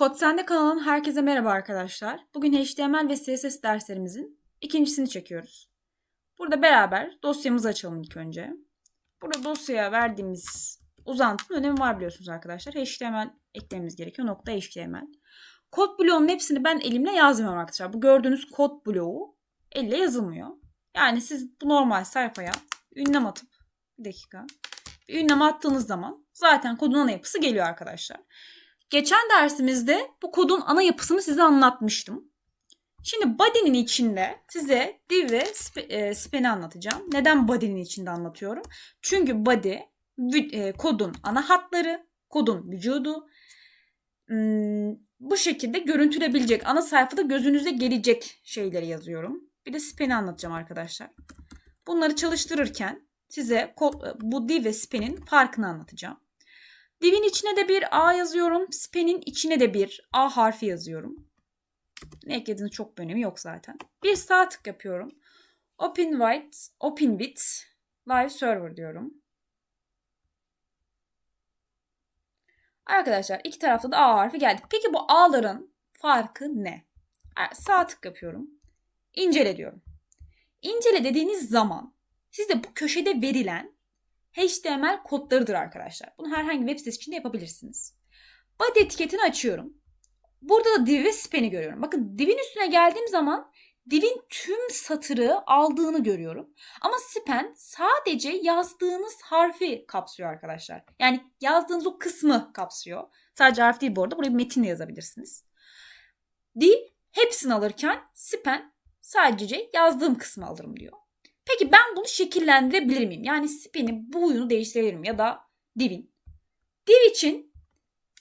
Kod Sende kanalının herkese merhaba arkadaşlar. Bugün HTML ve CSS derslerimizin ikincisini çekiyoruz. Burada beraber dosyamızı açalım ilk önce. Burada dosyaya verdiğimiz uzantının önemi var biliyorsunuz arkadaşlar. HTML eklememiz gerekiyor. Nokta HTML. Kod bloğunun hepsini ben elimle yazmıyorum arkadaşlar. Bu gördüğünüz kod bloğu elle yazılmıyor. Yani siz bu normal sayfaya ünlem atıp bir dakika. Bir ünlem attığınız zaman zaten kodun ana yapısı geliyor arkadaşlar. Geçen dersimizde bu kodun ana yapısını size anlatmıştım. Şimdi body'nin içinde size div ve e, span'i anlatacağım. Neden body'nin içinde anlatıyorum? Çünkü body e, kodun ana hatları, kodun vücudu. Hmm, bu şekilde görüntülebilecek, ana sayfada gözünüze gelecek şeyleri yazıyorum. Bir de span'i anlatacağım arkadaşlar. Bunları çalıştırırken size bu div ve span'in farkını anlatacağım. Divin içine de bir A yazıyorum. Span'in içine de bir A harfi yazıyorum. Ne eklediğiniz çok bir önemi yok zaten. Bir sağ tık yapıyorum. Open White, Open With, Live Server diyorum. Arkadaşlar iki tarafta da A harfi geldi. Peki bu A'ların farkı ne? Sağ tık yapıyorum. İncele diyorum. İncele dediğiniz zaman sizde bu köşede verilen HTML kodlarıdır arkadaşlar. Bunu herhangi bir web sitesi için de yapabilirsiniz. Body etiketini açıyorum. Burada da div ve span'i görüyorum. Bakın divin üstüne geldiğim zaman divin tüm satırı aldığını görüyorum. Ama span sadece yazdığınız harfi kapsıyor arkadaşlar. Yani yazdığınız o kısmı kapsıyor. Sadece harf değil bu arada. Buraya metin de yazabilirsiniz. Div hepsini alırken span sadece yazdığım kısmı alırım diyor. Peki ben bunu şekillendirebilir miyim? Yani spin'in bu uyunu değiştirebilir miyim? Ya da divin. Div için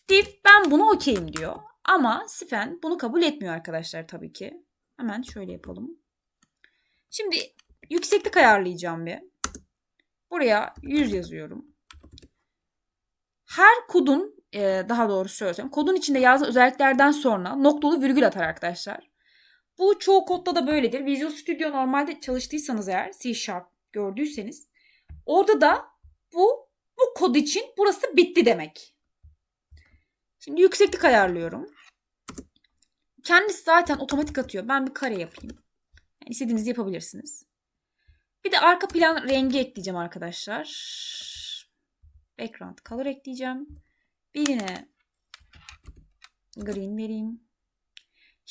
div ben bunu okeyim diyor. Ama span bunu kabul etmiyor arkadaşlar tabii ki. Hemen şöyle yapalım. Şimdi yükseklik ayarlayacağım bir. Buraya 100 yazıyorum. Her kodun daha doğru söylesem kodun içinde yazdığı özelliklerden sonra noktalı virgül atar arkadaşlar. Bu çoğu kodda da böyledir. Visual Studio normalde çalıştıysanız eğer C Sharp gördüyseniz orada da bu bu kod için burası bitti demek. Şimdi yükseklik ayarlıyorum. Kendisi zaten otomatik atıyor. Ben bir kare yapayım. Yani istediğinizi yapabilirsiniz. Bir de arka plan rengi ekleyeceğim arkadaşlar. Background color ekleyeceğim. Birine green vereyim.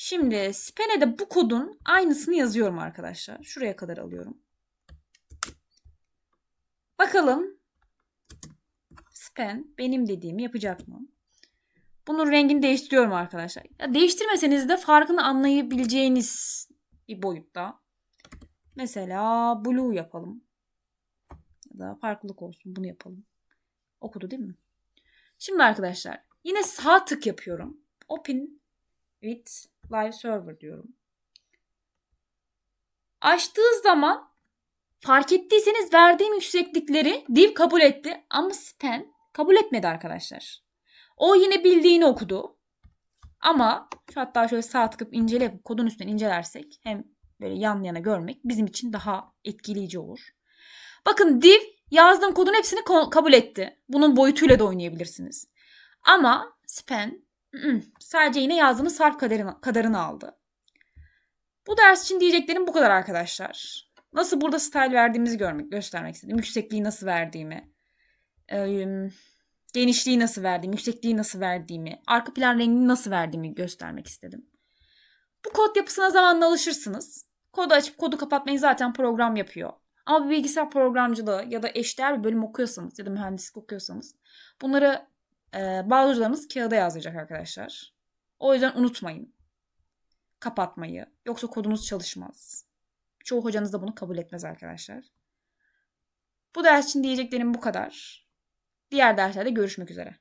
Şimdi span'e de bu kodun aynısını yazıyorum arkadaşlar. Şuraya kadar alıyorum. Bakalım span benim dediğimi yapacak mı? Bunun rengini değiştiriyorum arkadaşlar. Ya değiştirmeseniz de farkını anlayabileceğiniz bir boyutta. Mesela blue yapalım. Ya da farklılık olsun bunu yapalım. Okudu değil mi? Şimdi arkadaşlar yine sağ tık yapıyorum. Open with live server diyorum. Açtığı zaman fark ettiyseniz verdiğim yükseklikleri div kabul etti ama span kabul etmedi arkadaşlar. O yine bildiğini okudu. Ama hatta şöyle sağ tıkıp incele kodun üstünden incelersek hem böyle yan yana görmek bizim için daha etkileyici olur. Bakın div yazdığım kodun hepsini kabul etti. Bunun boyutuyla da oynayabilirsiniz. Ama span sadece yine yazdığımız harf kadarını, kadarını aldı. Bu ders için diyeceklerim bu kadar arkadaşlar. Nasıl burada style verdiğimizi görmek, göstermek istedim. Yüksekliği nasıl verdiğimi, genişliği nasıl verdiğimi, yüksekliği nasıl verdiğimi, arka plan rengini nasıl verdiğimi göstermek istedim. Bu kod yapısına zamanla alışırsınız. Kodu açıp kodu kapatmayı zaten program yapıyor. Ama bir bilgisayar programcılığı ya da eşdeğer bir bölüm okuyorsanız ya da mühendislik okuyorsanız bunları e, bazı hocalarımız kağıda yazacak arkadaşlar. O yüzden unutmayın. Kapatmayı. Yoksa kodunuz çalışmaz. Çoğu hocanız da bunu kabul etmez arkadaşlar. Bu ders için diyeceklerim bu kadar. Diğer derslerde görüşmek üzere.